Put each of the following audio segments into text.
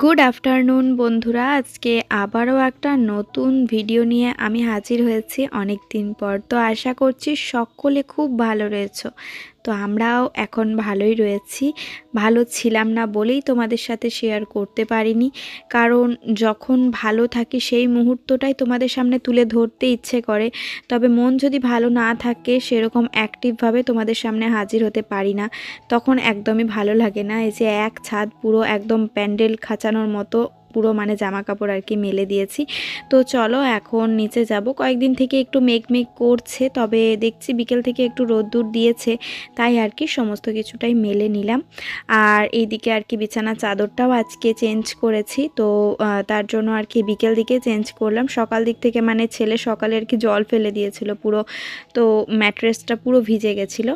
Good afternoon বন্ধুরা। আজকে আবারও একটা নতুন ভিডিও নিয়ে আমি হাজির হয়েছি অনেক দিন পর। তো আশা করছি সকলে খুব ভালো রয়েছো। তো আমরাও এখন ভালোই রয়েছি। ভালো ছিলাম না বলেই তোমাদের সাথে শেয়ার করতে পারিনি। কারণ যখন ভালো থাকি সেই মুহূর্তটাই তোমাদের সামনে তুলে ধরতে ইচ্ছে করে। তবে মন যদি ভালো না থাকে সেরকম অ্যাক্টিভভাবে তোমাদের সামনে হাজির হতে পারি না। তখন একদমই ভালো লাগে না। এই যে এক ছাদ পুরো একদম প্যান্ডেল খাঁচানোর মতো পুরো মানে জামা কাপড় আর কি মেলে দিয়েছি। তো চলো এখন নিচে যাব। কয়েকদিন থেকে একটু মেঘ মেঘ করছে, তবে দেখছি বিকেল থেকে একটু রোদ্দুর দিয়েছে, তাই আর কি সমস্ত কিছুটাই মেলে নিলাম। আর এইদিকে আর কি বিছানা চাদরটাও আজকে চেঞ্জ করেছি, তো তার জন্য আর কি বিকেল দিকে চেঞ্জ করলাম। সকাল দিক থেকে মানে ছেলে সকালে আর কি জল ফেলে দিয়েছিল পুরো, তো ম্যাট্রেসটা পুরো ভিজে গেছিল।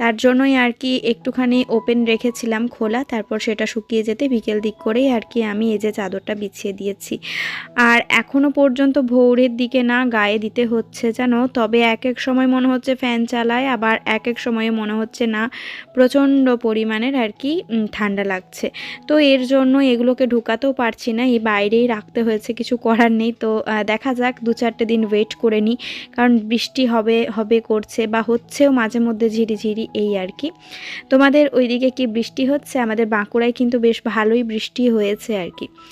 তার জন্যই আর কি একটুখানি ওপেন রেখেছিলাম খোলা, তারপর সেটা শুকিয়ে যেতে বিকেল দিক করেই আর কি আমি এই যে চাদরটা বিছিয়ে দিয়েছি। আর এখনও পর্যন্ত ভোরের দিকে না গায়ে দিতে হচ্ছে যেন তবে এক এক সময় মনে হচ্ছে ফ্যান চালায়, আবার এক এক সময়ে মনে হচ্ছে না, প্রচণ্ড পরিমাণের আর কি ঠান্ডা লাগছে। তো এর জন্য এগুলোকে ঢুকাতেও পারছি না, এই বাইরেই রাখতে হয়েছে, কিছু করার নেই। তো দেখা যাক, দু চারটে দিন ওয়েট করে নিই কারণ বৃষ্টি হবে হবে, করছে বা হচ্ছেও মাঝে মধ্যে ঝিরিঝিরি এই আর কি। তোমাদের ওইদিকে কি বৃষ্টি হচ্ছে? আমাদের বাঁকুড়ায় কিন্তু বেশ ভালোই বৃষ্টি হয়েছে আর কি।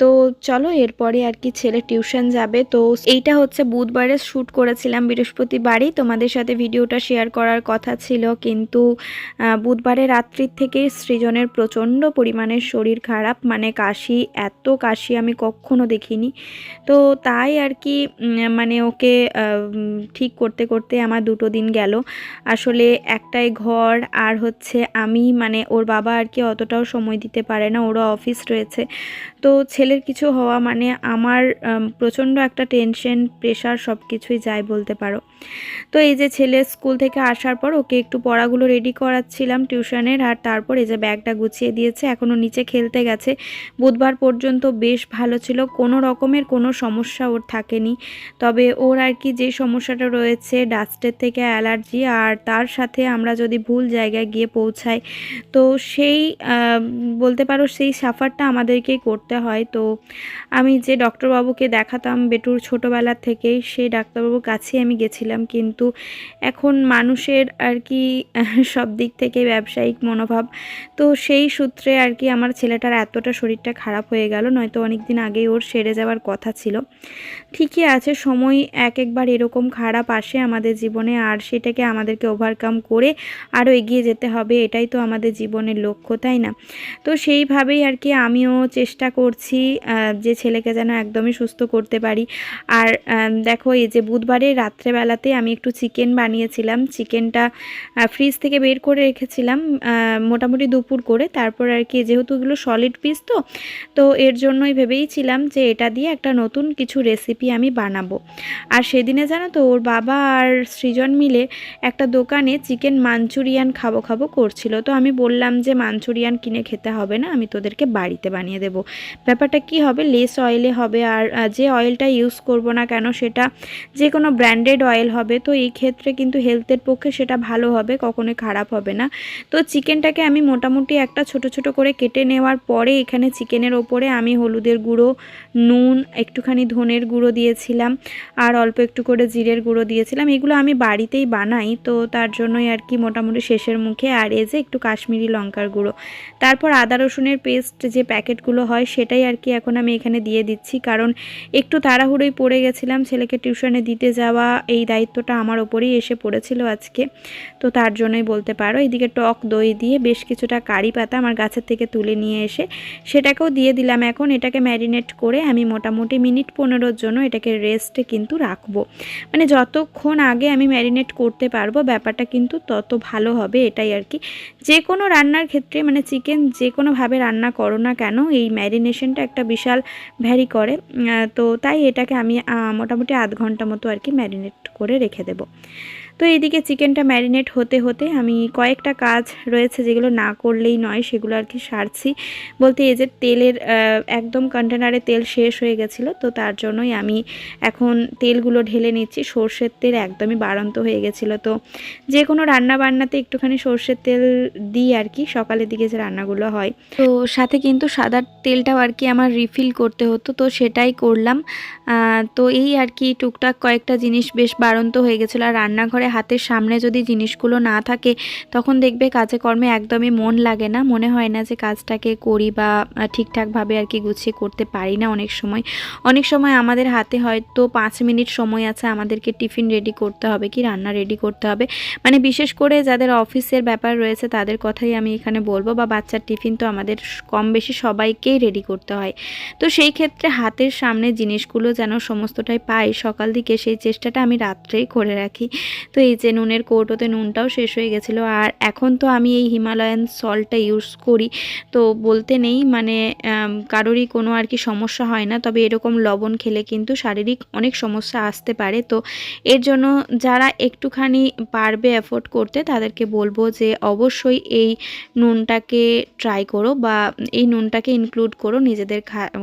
তো চলো, এরপরে আর কি ছেলে টিউশন যাবে। তো এইটা হচ্ছে বুধবারে শ্যুট করেছিলাম বৃহস্পতিবারই। তোমাদের সাথে ভিডিওটা শেয়ার করার কথা ছিল, কিন্তু বুধবারে রাত্রির থেকে সৃজনের প্রচণ্ড পরিমাণের শরীর খারাপ। মানে কাশি, এত কাশি আমি কখনো দেখিনি। তো তাই আর কি মানে ওকে ঠিক করতে করতে আমার দুটো দিন গেল। আসলে একটাই ঘর, আর হচ্ছে আমি মানে ওর বাবা আর কি অতটাও সময় দিতে পারে না। ওরও অফিস রয়েছে। তো ছেলের কিছু হওয়া মানে আমার প্রচণ্ড একটা টেনশন প্রেশার সব কিছুই যায় বলতে পারো। তো এই যে ছেলে স্কুল থেকে আসার পর ওকে একটু পড়াগুলো রেডি করাচ্ছিলাম টিউশনের আর তারপর এই যে ব্যাগটা গুছিয়ে দিয়েছে, এখনও নিচে খেলতে গেছে। বুধবার পর্যন্ত বেশ ভালো ছিল, কোনো রকমের কোনো সমস্যা ওর থাকেনি। তবে ওর আর কি যে সমস্যাটা রয়েছে ডাস্টের থেকে অ্যালার্জি আর তার সাথে আমরা যদি ভুল জায়গায় গিয়ে পৌঁছাই, তো সেই বলতে পারো সেই সাফারটা আমাদেরকেই করতে হয় তো আমি যে ডক্টরবাবুকে দেখাতাম বেটুর ছোটোবেলার থেকেই, সেই ডাক্তারবাবুর কাছেই আমি গেছিলাম। কিন্তু এখন মানুষের আর কি সব দিক থেকে ব্যবসায়িক মনোভাব, তো সেই সূত্রে আর কি আমার ছেলেটার এতটা শরীরটা খারাপ হয়ে গেল। নয়তো অনেক দিন আগেই ওর সেরে যাওয়ার কথা ছিল। ঠিকই আছে সময় এক একবার এরকম খারাপ আসে আমাদের জীবনে, আর সেটাকে আমাদেরকে ওভারকাম করে আরও এগিয়ে যেতে হবে, এটাই তো আমাদের জীবনের লক্ষ্য, তাই না? তো সেইভাবেই আর কি আমিও চেষ্টা করছি যে ছেলেকে যেন একদমই সুস্থ করতে পারি। আর দেখো এই যে বুধবারে রাত্রেবেলাতে আমি একটু চিকেন বানিয়েছিলাম, চিকেনটা ফ্রিজ থেকে বের করে রেখেছিলাম মোটামুটি দুপুর করে, তারপর আর কি যেহেতু এগুলো সলিড পিস তো তো এর জন্যই ভেবেইছিলাম যে এটা দিয়ে একটা নতুন কিছু রেসিপি আমি বানাবো। আর সেদিনে জানো তো, ওর বাবা আর সৃজন মিলে একটা দোকানে চিকেন মাঞ্চুরিয়ান খাব খাব করছিল। তো আমি বললাম যে, মাঞ্চুরিয়ান কিনে খেতে হবে না, আমি তোদেরকে বাড়িতে বানিয়ে দেবো। ব্যাপারটা কি হবে? লেস অয়েলে হবে আর যে অয়েলটা ইউজ করব না কেন, সেটা যে কোনো ব্র্যান্ডেড অয়েল হবে। তো এই ক্ষেত্রে কিন্তু হেলথের পক্ষে সেটা ভালো হবে, কখনোই খারাপ হবে না। তো চিকেনটাকে আমি মোটামুটি একটা ছোট ছোট করে কেটে নেওয়ার পরে এখানে চিকেনের ওপরে আমি হলুদের গুঁড়ো, নুন, একটুখানি ধনের গুঁড়ো দিয়েছিলাম আর অল্প একটু করে জিরের গুঁড়ো দিয়েছিলাম। এগুলো আমি বাড়িতেই বানাই, তো তার জন্যই আর কি মোটামুটি শেষের মুখে। আর এ যে একটু কাশ্মীরি লঙ্কার গুঁড়ো। তারপর আদা রসুনের পেস্ট যে প্যাকেটগুলো হয়, সেটাই আর কি এখন আমি এখানে দিয়ে দিচ্ছি। কারণ একটু তাড়াহুড়োই পড়ে গেছিলাম ছেলেকে টিউশনে দিতে যাওয়া, এই দায়িত্বটা আমার ওপরেই এসে পড়েছিল আজকে। তো তার জন্যই বলতে পারো এইদিকে টক দই দিয়ে বেশ কিছুটা কারি পাতা আমার গাছের থেকে তুলে নিয়ে এসে সেটাকেও দিয়ে দিলাম। এখন এটাকে ম্যারিনেট করে আমি মোটামুটি মিনিট পনেরোর জন্য এটাকে রেস্টে কিন্তু রাখব। মানে যতক্ষণ আগে আমি ম্যারিনেট করতে পারব, ব্যাপারটা কিন্তু তত ভালো হবে এটাই আর কি। যে কোনো রান্নার ক্ষেত্রে মানে চিকেন যে কোনোভাবে রান্না করো না কেন, এই ম্যারিনেশনটা একটা বিশাল ভ্যারি করে। তো তাই এটাকে আমি মোটামুটি আধ ঘণ্টা মতো আর কি ম্যারিনেট করে রেখে দেবো। তো এইদিকে চিকেনটা ম্যারিনেট হতে হতে আমি কয়েকটা কাজ রয়েছে যেগুলো না করলেই নয়, সেগুলো আর কি সারছি। বলতে এই যে তেলের একদম কন্টেনারে তেল শেষ হয়ে গেছিল, তো তার জন্যই আমি এখন তেলগুলো ঢেলে নিচ্ছি। সর্ষের তেল একদমই বাড়ন্ত হয়ে গেছিল। তো যে কোনো রান্না বান্নাতে একটুখানি সর্ষের তেল দিই আর কি, সকালের দিকে যে রান্নাগুলো হয়। তো সাথে কিন্তু সাদা তেলটাও আর কি আমার রিফিল করতে হতো, তো সেটাই করলাম। তো এই আর কি টুকটাক কয়েকটা জিনিস বেশ বাড়ন্ত হয়ে গেছিল। আর রান্নাঘরে হাতের সামনে যদি জিনিসগুলো না থাকে, তখন দেখবে কাজে কর্মে একদমই মন লাগে না। মনে হয় না যে কাজটাকে করি বা ঠিকঠাকভাবে আর কি গুছিয়ে করতে পারি না অনেক সময়। অনেক সময় আমাদের হাতে হয়তো পাঁচ মিনিট সময় আছে, আমাদেরকে টিফিন রেডি করতে হবে কি, রান্না রেডি করতে হবে। মানে বিশেষ করে যাদের অফিসের ব্যাপার রয়েছে, তাদের কথাই আমি এখানে বলব বা বাচ্চার টিফিন তো আমাদের কম বেশি সবাইকেই রেডি করতে হয়। তো সেই ক্ষেত্রে হাতের সামনে জিনিসগুলো যেন সমস্তটাই পাই, সকাল দিকে সেই চেষ্টাটা আমি রাত্রেই করে রাখি। তো এই যে নুনের কৌটোতে নুনটাও শেষ হয়ে গেছিল। আর এখন তো আমি এই হিমালয়ান সল্টটা ইউজ করি। তো বলতে নেই মানে কারোরই কোনো আর কি সমস্যা হয় না। তবে এরকম লবণ খেলে কিন্তু শারীরিক অনেক সমস্যা আসতে পারে। তো এর জন্য যারা একটুখানি পারবে অ্যাফোর্ড করতে, তাদেরকে বলব যে অবশ্যই এই নুনটাকে ট্রাই করো বা এই নুনটাকে ইনক্লুড করো নিজেদের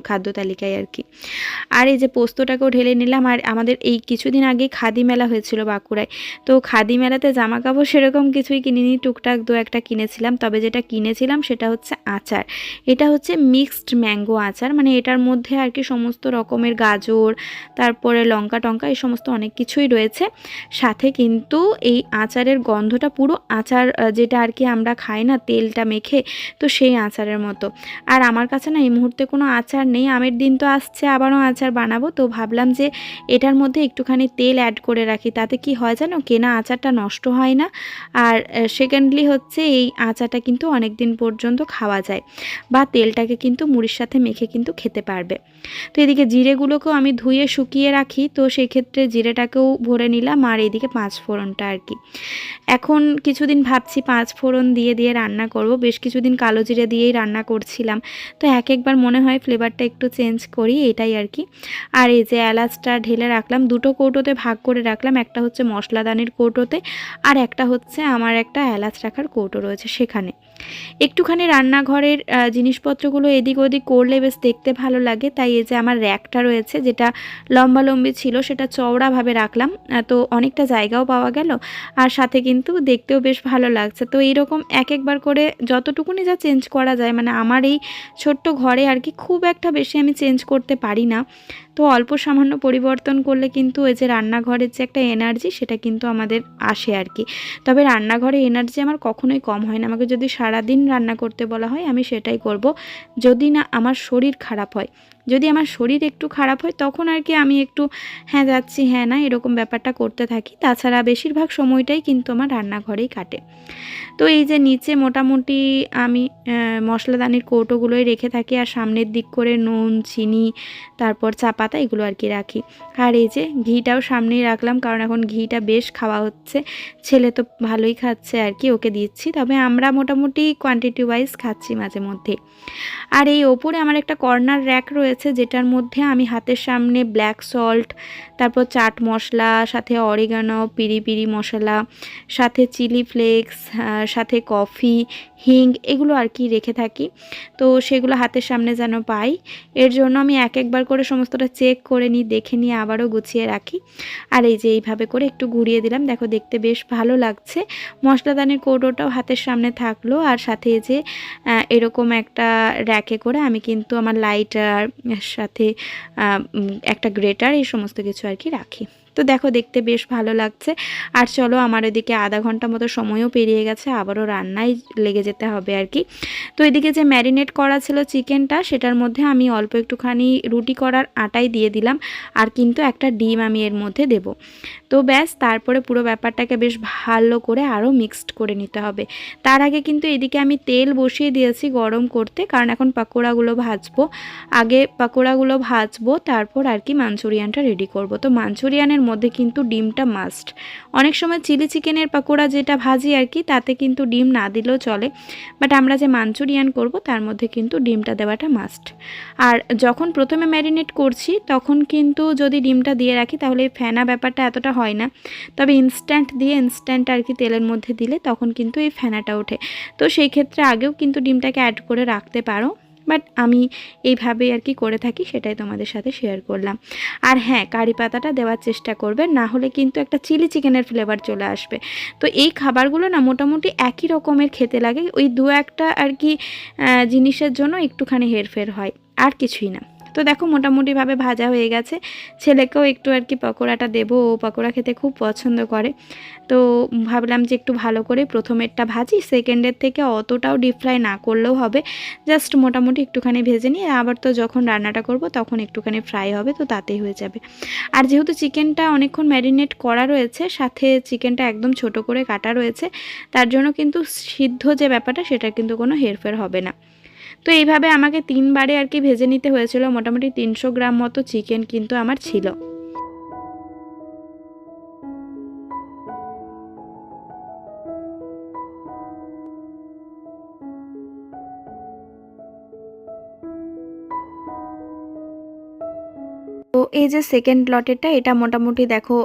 খাদ্য তালিকায় আর কি। আর এই যে পোস্তটাকেও ঢেলে নিলাম। আর আমাদের এই কিছুদিন আগে খাদি মেলা হয়েছিল বাঁকুড়ায়। তো খাদি মেলাতে জামা কাপড় সেরকম কিছুই কিনিনি, টুকটাক দু একটা কিনেছিলাম, তবে যেটা কিনেছিলাম সেটা হচ্ছে আচার। এটা হচ্ছে মিক্সড ম্যাঙ্গো আচার মানে এটার মধ্যে আর কি সমস্ত রকমের গাজর, তারপরে লঙ্কা টঙ্কা, এই সমস্ত অনেক কিছুই রয়েছে। সাথে কিন্তু এই আচারের গন্ধটা পুরো আচার যেটা আর কি আমরা খাই না, তেলটা মেখে, তো সেই আচারের মতো। আর আমার কাছে না এই মুহূর্তে কোনো আচার নেই, আমের দিন তো আসছে, আবারও আচার বানাবো, তো ভাবলাম যে এটার মধ্যে একটুখানি তেল অ্যাড করে রাখি, তাতে কি হয় জানো কেনা আচারটা নষ্ট হয় না। আর সেকেন্ডলি হচ্ছে এই আচারটা কিন্তু অনেক দিন পর্যন্ত খাওয়া যায় বা তেলটাকে কিন্তু মুড়ির সাথে মেখে কিন্তু খেতে পারবে। তো এদিকে জিরেগুলোকেও আমি ধুয়ে শুকিয়ে রাখি। তো সেক্ষেত্রে জিরেটাকেও ভরে নিলাম আর এদিকে পাঁচ ফোড়নটা আর কি। এখন কিছুদিন ভাবছি পাঁচ ফোড়ন দিয়ে দিয়ে রান্না করব। বেশ কিছুদিন কালো জিরে দিয়েই রান্না করছিলাম। তো এক একবার মনে হয় ফ্লেভারটা একটু চেঞ্জ করি, এটাই আর কি। আর এই যে এলাচটা ঢেলে রাখলাম, দুটো কৌটোতে ভাগ করে রাখলাম। একটা হচ্ছে মশলাদানির কৌটোতে। আর একটা হচ্ছে আমার একটা এলাচ রাখার কৌটো রয়েছে সেখানে। একটুখানি রান্নাঘরের জিনিসপত্রগুলো এদিক ওদিক করলে বেশ দেখতে ভালো লাগে। তাই এই যে আমার র্যাকটা রয়েছে, যেটা লম্বালম্বি ছিল, সেটা চওড়াভাবে রাখলাম। তো অনেকটা জায়গাও পাওয়া গেল আর সাথে কিন্তু দেখতেও বেশ ভালো লাগছে। তো এইরকম এক একবার করে যতটুকুনি যা চেঞ্জ করা যায় মানে আমার এই ছোট্ট ঘরে আর কি খুব একটা বেশি আমি চেঞ্জ করতে পারি না। তো অল্প সামান্য পরিবর্তন করলে কিন্তু ওই যে রান্নাঘরের যে একটা এনার্জি, সেটা কিন্তু আমাদের আসে আর কি। তবে রান্নাঘরে এনার্জি আমার কখনোই কম হয় না। আমাকে যদি সারাদিন রান্না করতে বলা হয় আমি সেটাই করব। যদি না আমার শরীর খারাপ হয় যদি আমার শরীর একটু খারাপ হয়, তখন আর কি আমি একটু হ্যাঁ যাচ্ছি হ্যাঁ না, এরকম ব্যাপারটা করতে থাকি। তাছাড়া বেশিরভাগ সময়টাই কিন্তু আমার রান্নাঘরেই কাটে। তো এই যে নিচে মোটামুটি আমি মশলাদানির কৌটোগুলোই রেখে থাকি আর সামনের দিক করে নুন, চিনি, তারপর চা পাতা এগুলো আর কি রাখি। আর এই যে ঘিটাও সামনেই রাখলাম, কারণ এখন ঘিটা বেশ খাওয়া হচ্ছে। ছেলে তো ভালোই খাচ্ছে আর কি, ওকে দিচ্ছি। তবে আমরা মোটামুটি কোয়ান্টিটি ওয়াইজ খাচ্ছি মাঝে মধ্যে। আর এই ওপরে আমার একটা কর্নার র্যাক রয়েছে যেটার মধ্যে আমি হাতের সামনে ব্ল্যাক সল্ট তারপর চাট মশলা, সাথে অরিগানো পিরি পিরি মশলা, সাথে চিলি ফ্লেক্স সাথে কফি হিং এগুলো আর কি রেখে থাকি। তো সেগুলো হাতের সামনে যেন পাই। এর জন্য আমি এক একবার করে সমস্তটা চেক করে নিই, দেখে নিয়ে আবারও গুছিয়ে রাখি। আর এই যে এইভাবে করে একটু ঘুরিয়ে দিলাম, দেখো দেখতে বেশ ভালো লাগছে। মশলাদানির কৌটোটাও হাতের সামনে থাকল। আর সাথে যে এরকম একটা র্যাকে করে আমি কিন্তু আমার লাইটার সাথে একটা গ্রেটার এই সমস্ত কিছু আর কি রাখি। তো দেখো দেখতে বেশ ভালো লাগছে। আর চলো আমার এদিকে আধা ঘণ্টা মতো সময়ও পেরিয়ে গেছে, আবারও রান্নায় লেগে যেতে হবে আর কি তো এদিকে যে ম্যারিনেট করা ছিল চিকেনটা, সেটার মধ্যে আমি অল্প একটুখানি রুটি করার আটাই দিয়ে দিলাম, আর কিন্তু একটা ডিম আমি এর মধ্যে দেব। তো ব্যাস, তারপরে পুরো ব্যাপারটাকে বেশ ভালো করে আরও মিক্সড করে নিতে হবে। তার আগে কিন্তু এদিকে আমি তেল বসিয়ে দিয়েছি গরম করতে, কারণ এখন পাকোড়াগুলো ভাজবো। আগে পাকোড়াগুলো ভাজবো, তারপর আর কি মাঞ্চুরিয়ানটা রেডি করব। তো মাঞ্চুরিয়ানের মধ্যে কিন্তু ডিমটা মাস্ট অনেক সময় চিলি চিকেনের পাকোড়া যেটা ভাজি আর কি, তাতে কিন্তু ডিম না দিলেও চলে। বাট আমরা যে মাঞ্চুরিয়ান করব, তার মধ্যে কিন্তু ডিমটা দেওয়াটা মাস্ট আর যখন প্রথমে ম্যারিনেট করছি, তখন কিন্তু যদি ডিমটা দিয়ে রাখি, তাহলে ফেনা ব্যাপারটা এতটা হয় না। তবে ইনস্ট্যান্ট দিয়ে ইনস্ট্যান্ট আর কি তেলের মধ্যে দিলে, তখন কিন্তু এই ফেনাটা ওঠে। তো সেই ক্ষেত্রে আগেও কিন্তু ডিমটাকে অ্যাড করে রাখতে পারো। বাট আমি এইভাবেই আর কি করে থাকি, সেটাই তোমাদের সাথে শেয়ার করলাম। আর হ্যাঁ কারি পাতাটা দেওয়ার চেষ্টা করবে, না হলে কিন্তু একটা চিলি চিকেনের ফ্লেভার চলে আসবে। তো এই খাবারগুলো না মোটামুটি একই রকমের খেতে লাগে, ওই দু একটা আর কি জিনিসের জন্য একটুখানি হেরফের হয়, আর কিছুই না। তো দেখো মোটামুটিভাবে ভাজা হয়ে গেছে। ছেলেকেও একটু আর কি পকোড়াটা দেবো, ও পকোড়া খেতে খুব পছন্দ করে। তো ভাবলাম যে একটু ভালো করে প্রথমেরটা ভাজি সেকেন্ডের থেকে অতটাও ডিপ ফ্রাই না করলেও হবে। জাস্ট মোটামুটি একটুখানি ভেজে নিয়ে আবার তো যখন রান্নাটা করব তখন একটুখানি ফ্রাই হবে, তো তাতেই হয়ে যাবে। আর যেহেতু চিকেনটা অনেকক্ষণ ম্যারিনেট করা রয়েছে, সাথে চিকেনটা একদম ছোট করে কাটা রয়েছে, তার জন্য কিন্তু সিদ্ধ যে ব্যাপারটা সেটা কিন্তু কোনো হেরফের হবে না। তো এইভাবে আমাকে তিনবারে আর কি ভেজে নিতে হয়েছিল। মোটামুটি তিনশো গ্রাম মতো চিকেন কিন্তু আমার ছিল। এই যে সেকেন্ড লটেরটা এটা মোটামুটি দেখো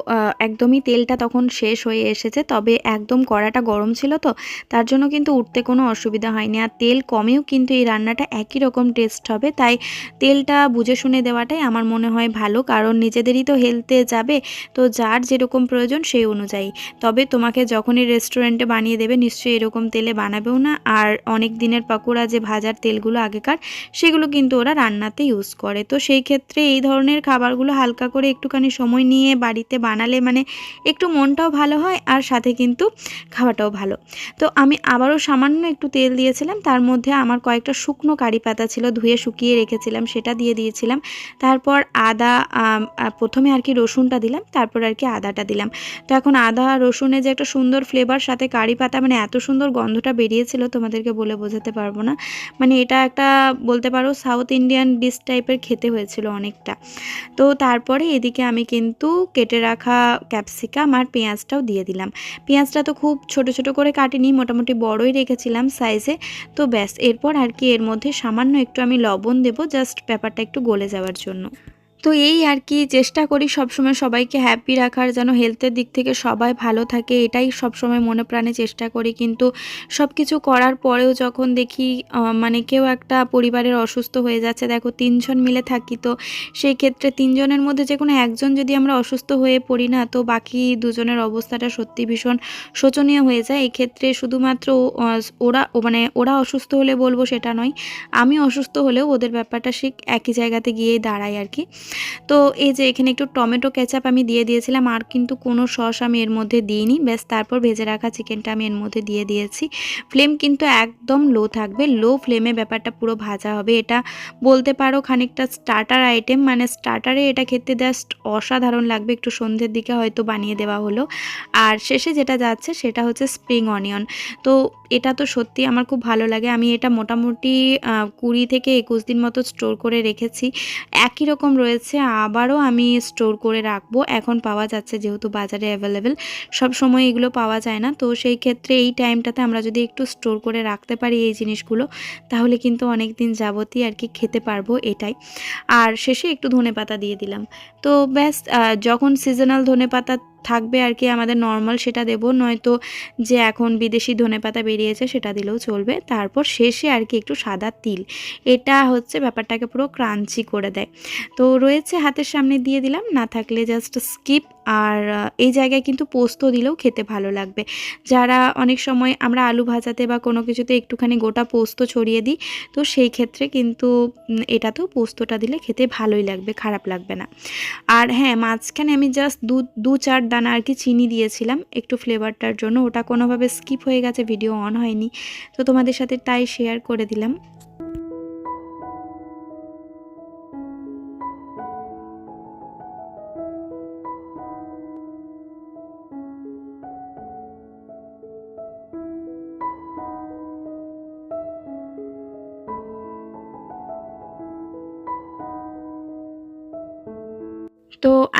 একদমই তেলটা তখন শেষ হয়ে এসেছে, তবে একদম কড়াটা গরম ছিল তো, তার জন্য কিন্তু উঠতে কোনো অসুবিধা হয়নি। আর তেল কমেও কিন্তু এই রান্নাটা একই রকম টেস্ট হবে, তাই তেলটা বুঝে শুনে দেওয়াটাই আমার মনে হয় ভালো, কারণ নিজেদেরই তো হেলতে যাবে, তো যার যেরকম প্রয়োজন সেই অনুযায়ী। তবে তোমাকে যখনই রেস্টুরেন্টে বানিয়ে দেবে, নিশ্চয়ই এরকম তেলে বানাবেও না, আর অনেক দিনের পাকোড়া যে ভাজার তেলগুলো আগেকার, সেগুলো কিন্তু ওরা রান্নাতে ইউজ করে। তো সেই ক্ষেত্রে এই ধরনের খাবারগুলো হালকা করে একটুখানি সময় নিয়ে বাড়িতে বানালে মানে একটু মনটাও ভালো হয় আর সাথে কিন্তু খাওয়াটাও ভালো। তো আমি আবারও সামান্য একটু তেল দিয়েছিলাম, তার মধ্যে আমার কয়েকটা শুকনো কারি পাতা ছিল ধুয়ে শুকিয়ে রেখেছিলাম, সেটা দিয়ে দিয়েছিলাম। তারপর আদা প্রথমে আর কি রসুনটা দিলাম, তারপর আর কি আদাটা দিলাম। তো এখন আদা রসুনের যে একটা সুন্দর ফ্লেভার সাথে কারি পাতা মানে এত সুন্দর গন্ধটা বেরিয়েছিল, তোমাদেরকে বলে বোঝাতে পারব না। মানে এটা একটা বলতে পারো সাউথ ইন্ডিয়ান ডিশ টাইপের খেতে হয়েছিল অনেকটা। তো তারপরে এদিকে আমি কিন্তু কেটে রাখা ক্যাপসিকাম আর পেঁয়াজটাও দিয়ে দিলাম। পেঁয়াজটা তো খুব ছোট ছোট করে কাটিনি, মোটামুটি বড়ই রেখেছিলাম সাইজে তো ব্যাস, এরপর আর কি এর মধ্যে সামান্য একটু আমি লবণ দেবো জাস্ট ব্যাপারটা একটু গলে যাওয়ার জন্য। তো এই আর কি, চেষ্টা করি সবসময় সবাইকে হ্যাপি রাখার, যেন হেলথের দিক থেকে সবাই ভালো থাকে, এটাই সবসময় মনে প্রাণে চেষ্টা করি। কিন্তু সব কিছু করার পরেও যখন দেখি মানে কেউ একটা পরিবারের অসুস্থ হয়ে যাচ্ছে, দেখো তিনজন মিলে থাকি, তো সেই ক্ষেত্রে তিনজনের মধ্যে যে কোনো একজন যদি আমরা অসুস্থ হয়ে পড়ি না, তো বাকি দুজনের অবস্থাটা সত্যি ভীষণ শোচনীয় হয়ে যায়। এক্ষেত্রে শুধুমাত্র ওরা মানে ওরা অসুস্থ হলে বলব সেটা নয়, আমি অসুস্থ হলেও ওদের ব্যাপারটা ঠিক একই জায়গাতে গিয়েই দাঁড়ায় আর কি। তো এই যে এখানে একটু টমেটো কেচাপ আমি দিয়ে দিয়েছিলাম, আর কিন্তু কোনো সস আমি এর মধ্যে দিইনি। ব্যাস, তারপর ভেজে রাখা চিকেনটা আমি এর মধ্যে দিয়ে দিয়েছি। ফ্লেম কিন্তু একদম লো থাকবে, লো ফ্লেমে ব্যাপারটা পুরো ভাজা হবে। এটা বলতে পারো খানিকটা স্টার্টার আইটেম মানে স্টার্টারে এটা খেতে জাস্ট অসাধারণ লাগবে। একটু সন্ধ্যের দিকে হয়তো বানিয়ে দেওয়া হলো। আর শেষে যেটা যাচ্ছে সেটা হচ্ছে স্প্রিং অনিয়ন। তো এটা তো সত্যি আমার খুব ভালো লাগে। আমি এটা মোটামুটি কুড়ি থেকে একুশ দিন মতো স্টোর করে রেখেছি। একই রকম রয়েছে, আবারও আমি স্টোর করে রাখব। এখন পাওয়া যাচ্ছে যেহেতু বাজারে অ্যাভেলেবেল, সব সময় এগুলো পাওয়া যায় না। তো সেই ক্ষেত্রে এই টাইমটাতে আমরা যদি একটু স্টোর করে রাখতে পারি এই জিনিসগুলো, তাহলে কিন্তু অনেক দিন যাবতীয় আর কি খেতে পারব এটাই। আর শেষে একটু ধনেপাতা দিয়ে দিলাম। তো ব্যাস যখন সিজনাল ধনে ধনেপাতা থাকবে আর কি আমাদের নর্মাল সেটা দেবো, নয়তো যে এখন বিদেশি ধনেপাতা বেরিয়েছে সেটা দিলেও চলবে। তারপর শেষে আর কি একটু সাদা তিল, এটা হচ্ছে ব্যাপারটাকে পুরো ক্রাঞ্চি করে দেয়। তো রয়েছে হাতের সামনে দিয়ে দিলাম, না থাকলে জাস্ট স্কিপ আর এই জায়গায় কিন্তু পোস্ত দিলেও খেতে ভালো লাগবে। যারা অনেক সময় আমরা আলু ভাজাতে বা কোনো কিছুতে একটুখানি গোটা পোস্ত ছড়িয়ে দিই, তো সেই ক্ষেত্রে কিন্তু এটাতেও পোস্তটা দিলে খেতে ভালোই লাগবে, খারাপ লাগবে না। আর হ্যাঁ মাঝখানে আমি জাস্ট দু দু চার দানা আর কি চিনি দিয়েছিলাম, একটু ফ্লেভারটার জন্য। ওটা কোনোভাবে স্কিপ হয়ে গেছে ভিডিও অন হয়নি। তো তোমাদের সাথে তাই শেয়ার করে দিলাম।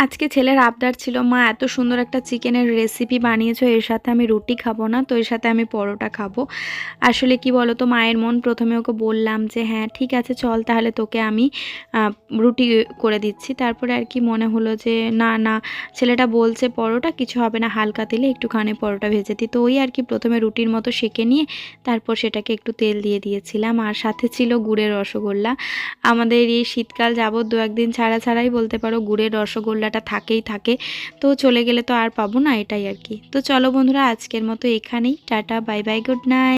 আজকে ছেলের আবদার ছিল, মা, এত সুন্দর একটা চিকেনের রেসিপি বানিয়েছো, এর সাথে আমি রুটি খাব না, তো এর সাথে আমি পরোটা খাব। আসলে কি বলো তো মায়ের মন প্রথমে ওকে বললাম যে হ্যাঁ ঠিক আছে, চল তাহলে তোকে আমি রুটি করে দিচ্ছি। তারপরে আর কি মনে হলো যে, না না, ছেলেটা বলছে পরোটা, কিছু হবে না, হালকা তেলে একটুখানি পরোটা ভেজে দিই তো ওই আর কি প্রথমে রুটির মতো সেঁকে নিয়ে, তারপর সেটাকে একটু তেল দিয়ে দিয়েছিলাম। আর সাথে ছিল গুড়ের রসগোল্লা। আমাদের এই শীতকাল যাবত দু একদিন ছাড়া ছাড়াই বলতে পারো, গুড়ের রসগোল্লাটা থাকেই থাকে। তো চলে গেলে তো আর পাবো না এটাই আর কি। তো চলো বন্ধুরা, আজকের মতো এখানেই। Tata, bye bye, good night.